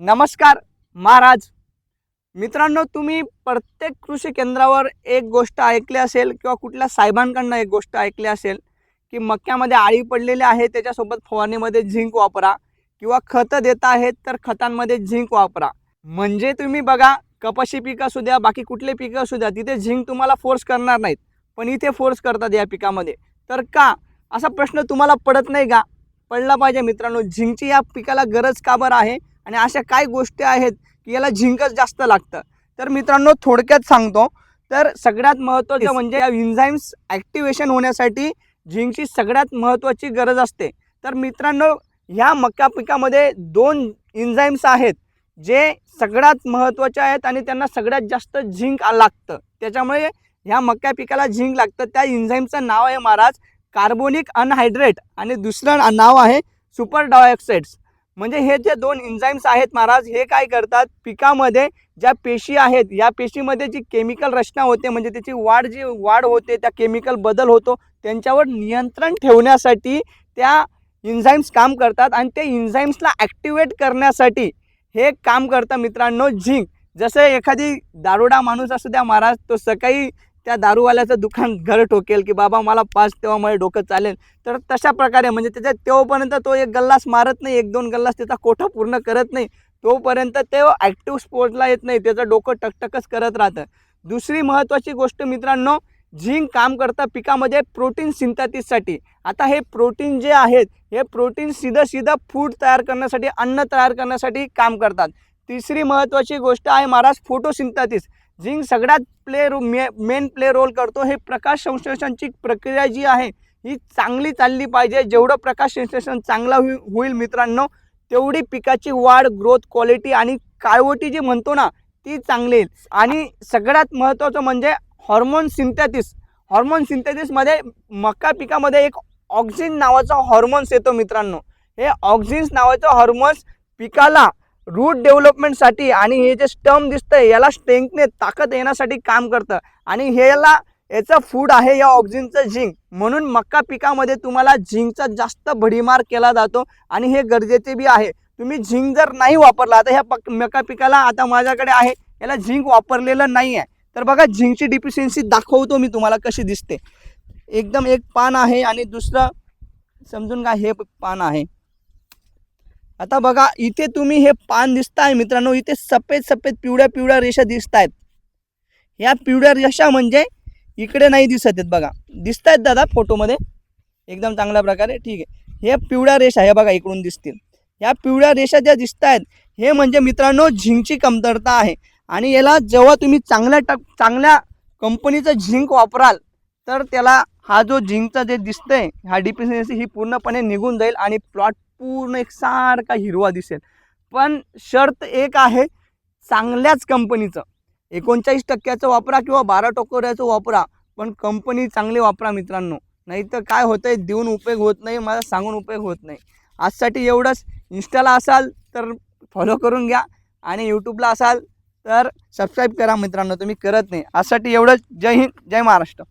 नमस्कार महाराज. मित्रांनो तुम्ही प्रत्येक कृषी केंद्रावर एक गोष्ट ऐकली असेल किंवा कुठल्या साहेबांकडनं एक गोष्ट ऐकली असेल की मक्यामध्ये आळी पडलेली आहे त्याच्यासोबत फवारणीमध्ये झिंक वापरा किंवा खतं देत आहेत तर खतांमध्ये झिंक वापरा. म्हणजे तुम्ही बघा कपाशी पिकं असू द्या बाकी कुठले पिकं असू द्या तिथे झिंक तुम्हाला फोर्स करणार नाहीत. पण इथे फोर्स करतात या पिकामध्ये. तर का? असा प्रश्न तुम्हाला पडत नाही का? पडला पाहिजे मित्रांनो. झिंकची या पिकाला गरज का बरं आहे? आणि अशा काय गोष्टी आहेत की याला झिंकच जास्त लागतं. तर मित्रांनो थोडक्यात सांगतो. तर सगळ्यात महत्त्वाचं म्हणजे या इन्झाईम्स ॲक्टिवेशन होण्यासाठी झिंकची सगळ्यात महत्त्वाची गरज असते. तर मित्रांनो ह्या मका पिकामध्ये दोन इन्झाईम्स आहेत जे सगळ्यात महत्त्वाचे आहेत आणि त्यांना सगळ्यात जास्त झिंक लागतं. त्याच्यामुळे ह्या मक्या पिकाला झिंक लागतं. त्या इन्झाईमचं नाव आहे महाराज कार्बोनिक अनहायड्रेट आणि दुसरं नाव आहे सुपर डायऑक्साईड्स म्हणजे हे जे दोन इन्झाईम्स आहेत महाराज हे काय करतात? पिकामध्ये ज्या पेशी आहेत या पेशीमध्ये जी केमिकल रचना होते म्हणजे त्याची वाढ जी वाढ होते त्या केमिकल बदल होतो त्यांच्यावर नियंत्रण ठेवण्यासाठी त्या इन्झाईम्स काम करतात आणि ते इन्झाईम्सला ॲक्टिवेट करण्यासाठी हे काम करतं मित्रांनो झिंक. जसं एखादी दारुडा माणूस असू द्या महाराज तो सकाळी त्या दारूवाल्याचं दुकान घर ठोकेल की बाबा मला पाच तेव्हा मला डोकं चालेल. तर तशा प्रकारे म्हणजे त्याच्या तेव्हापर्यंत तो एक गल्लास मारत नाही एक दोन गल्लास त्याचा कोठा पूर्ण करत नाही. तोपर्यंत ते ॲक्टिव्ह स्पोर्टला येत नाही त्याचं डोकं टकटकच करत राहतं. दुसरी महत्त्वाची गोष्ट मित्रांनो झिंक काम करतं पिकामध्ये प्रोटीन सिंथेटिससाठी आता हे प्रोटीन जे आहेत हे प्रोटीन सीधं सीधं फूड तयार करण्यासाठी अन्न तयार करण्यासाठी काम करतात. तिसरी महत्त्वाची गोष्ट आहे महाराज फोटोसिंथेटिस झिंक सगळ्यात प्ले रो मे मेन प्ले रोल करतो हे प्रकाश संश्लेषणची प्रक्रिया जी आहे ही चांगली चालली पाहिजे. जेवढं प्रकाश संश्लेषण चांगलं होई होईल मित्रांनो तेवढी पिकाची वाढ ग्रोथ क्वालिटी आणि काळवटी जी म्हणतो ना ती चांगली येईल. आणि सगळ्यात महत्त्वाचं म्हणजे हॉर्मोन सिंथेटिस हॉर्मोन सिंथेटिसमध्ये मका पिकामध्ये एक ऑक्झिन नावाचा हॉर्मोन्स येतो मित्रांनो. हे ऑक्झिन्स नावाचं हॉर्मोन्स पिकाला रूट डेव्हलपमेंटसाठी आणि हे जे स्टम दिसतंय याला स्ट्रेंथने ताकद येण्यासाठी काम करतं. आणि ह्याला याचं फूड आहे या ऑक्झिनचं झिंक म्हणून मक्का पिकामध्ये तुम्हाला झिंकचा जास्त भडीमार केला जातो आणि हे गरजेचे बी आहे. तुम्ही झिंक जर नाही वापरला तर ह्या पक मका पिकाला आता माझ्याकडे आहे. याला झिंक वापरलेलं नाही आहे तर बघा झिंकची डिफिशियन्सी दाखवतो मी तुम्हाला कशी दिसते. एकदम एक पान आहे आणि दुसरं समजून का हे पान आहे. आता बघा इथे तुम्ही हे पान दिसताय मित्रांनो इथे सफेद सफेद पिवळ्या पिवळ्या रेषा दिसत आहेत ह्या पिवळ्या रेषा म्हणजे इकडे नाही दिसत आहेत बघा. दिसत आहेत दादा फोटोमध्ये एकदम चांगल्या प्रकारे ठीक आहे. हे पिवळ्या रेषा हे बघा इकडून दिसतील. ह्या पिवळ्या रेषा ज्या दिसत आहेत हे म्हणजे मित्रांनो झिंकची कमतरता आहे. आणि याला जेव्हा तुम्ही चांगल्या टक चांगल्या कंपनीचं झिंक वापराल तर त्याला हा जो झिंकचा जे दिसतंय हा डिफिशियन्सी ही पूर्णपणे निघून जाईल आणि प्लॉट पूर्ण एक सारखा हिरवा दिसेल. पण शर्त एक आहे चांगल्याच कंपनीचं. एकोणचाळीस टक्क्याचं वापरा किंवा बारा टक्क्याचं वापरा पण कंपनी चांगली वापरा मित्रांनो. नाही तर काय होतं आहे देऊन उपयोग होत नाही मला सांगून उपयोग होत नाही. आजसाठी एवढंच. इन्स्टाला असाल तर फॉलो करून घ्या आणि यूट्यूबला असाल तर सबस्क्राईब करा मित्रांनो तुम्ही करत नाही. आजसाठी एवढंच. जय हिंद जय महाराष्ट्र.